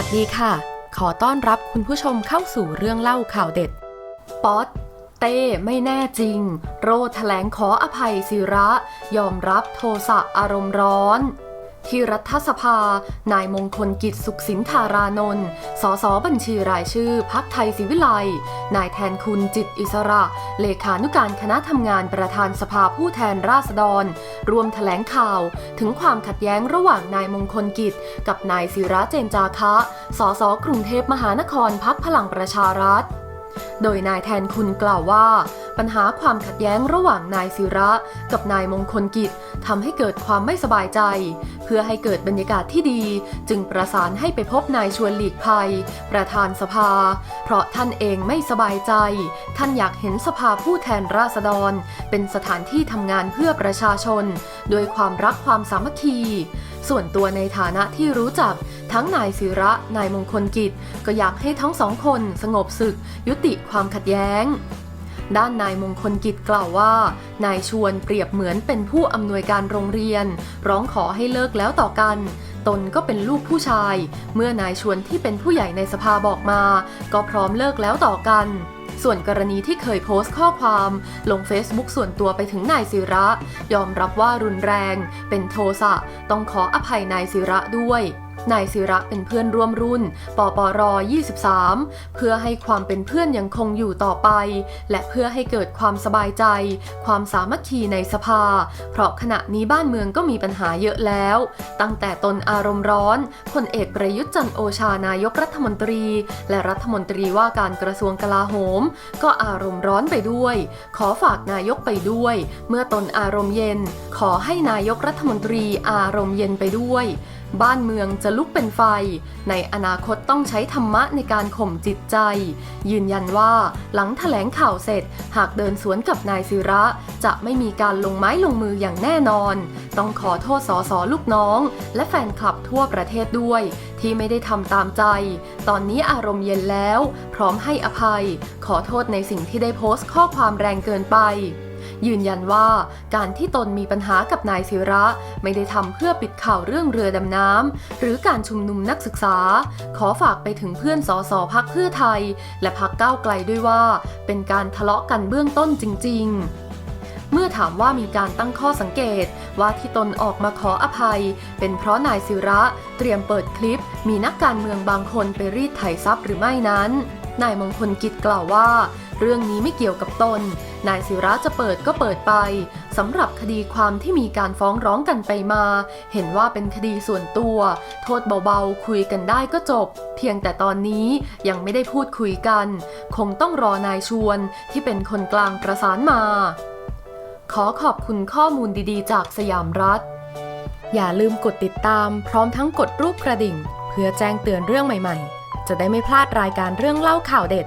ัสดีค่ะ ขอต้อนรับคุณผู้ชมเข้าสู่เรื่องเล่าข่าวเด็ด ป๊อตเต้ไม่แน่จริง โรดแถลงขออภัยศิระ ยอมรับโทสะอารมณ์ร้อน ที่รัฐสภา นายมงคลกิจสุขสินธารานนท์ สสบัญชีรายชื่อพักไทยศิวิไล นายแทนคุณจิตอิสระ เลขานุการคณะทำงานประธานสภาผู้แทนราษฎร รวมแถลงข่าว ถึงความขัดแย้งระหว่างนายมงคลกิจ กับนายศิระเจนจาคะ สสกรุงเทพมหานครพักพลังประชารัฐโดยนายแทนคุณกล่าวว่า ปัญหาความขัดแย้งระหว่างนายศิระ กับนายมงคลกิจทำให้เกิดความไม่สบายใจ พื่อให้เกิดบรรยากาศที่ดี จึงประสานให้ไปพบนายชวนหลีกภัย ประธานสภา เพราะท่านเองไม่สบายใจ ท่านอยากเห็นสภาผู้แทนราษฎร เป็นสถานที่ทำงานเพื่อประชาชน โดยความรักความสามัคคีส่วนตัวในฐานะที่รู้จัก ทั้งนายศิระ นายมงคลกิจ ก็อยากให้ทั้งสองคนสงบศึก ยุติความขัดแย้ง ด้านนายมงคลกิจกล่าวว่า นายชวนเปรียบเหมือนเป็นผู้อำนวยการโรงเรียน ร้องขอให้เลิกแล้วต่อกัน ตนก็เป็นลูกผู้ชาย เมื่อนายชวนที่เป็นผู้ใหญ่ในสภาบอกมา ก็พร้อมเลิกแล้วต่อกันส่วนกรณีที่เคยโพสต์ข้อความ ลง Facebook ส่วนตัวไปถึงนายศิระ ยอมรับว่ารุนแรง เป็นโทสะต้องขออภัยนายศิระด้วย นายศิระเป็นเพื่อนร่วมรุ่น ปปร 23 เพื่อให้ความเป็นเพื่อนยังคงอยู่ต่อไป และเพื่อให้เกิดความสบายใจ ความสามัคคีในสภา เพราะขณะนี้บ้านเมืองก็มีปัญหาเยอะแล้ว ตั้งแต่ตนอารมณ์ร้อนพลเอกประยุทธ์จันโอชานายกรัฐมนตรี และรัฐมนตรีว่าการกระทรวงกลาโหม ก็อารมณ์ร้อนไปด้วย ขอฝากนายกไปด้วย เมื่อตนอารมณ์เย็น ขอให้นายกรัฐมนตรีอารมณ์เย็นไปด้วย บ้านเมืองจะลุกเป็นไฟ ในอนาคตต้องใช้ธรรมะในการข่มจิตใจ ยืนยันว่าหลังถแถลงข่าวเสร็จ หากเดินสวนกับนายศิระ จะไม่มีการลงไม้ลงมืออย่างแน่นอน ต้องขอโทษสอสอลูกน้อง และแฟนคลับทั่วประเทศด้วย ที่ไม่ได้ทำตามใจ ตอนนี้อารมณ์เย็นแล้ว พร้อมให้อภัย ขอโทษในสิ่งที่ได้โพสต์ข้อความแรงเกินไป ยืนยันว่าการที่ตนมีปัญหากับนายศิระ ไม่ได้ทำเพื่อปิดข่าวเรื่องเรือดำน้ำหรือการชุมนุมนักศึกษา ขอฝากไปถึงเพื่อนสอสอพักเพื่อไทย และพักก้าวไกลด้วยว่า เป็นการทะเลาะกันเบื้องต้นจริง ๆเมื่อถามว่ามีการตั้งข้อสังเกตว่าที่ตนออกมาขออภัย เป็นเพราะนายศิระเตรียมเปิดคลิป มีนักการเมืองบางคนไปรีดไถทรัพย์หรือไม่นั้น นายมงคลกิจกล่าวว่า เรื่องนี้ไม่เกี่ยวกับตน นายศิระจะเปิดก็เปิดไปสำหรับคดีความที่มีการฟ้องร้องกันไปมา เห็นว่าเป็นคดีส่วนตัว โทษเบาๆ คุยกันได้ก็จบ เพียงแต่ตอนนี้ยังไม่ได้พูดคุยกัน คงต้องรอนายชวนที่เป็นคนกลางประสานมา ขอขอบคุณข้อมูลดีๆ จากสยามรัฐ อย่าลืมกดติดตามพร้อมทั้งกดรูปกระดิ่ง เพื่อแจ้งเตือนเรื่องใหม่ๆ จะได้ไม่พลาดรายการเรื่องเล่าข่าวเด็ด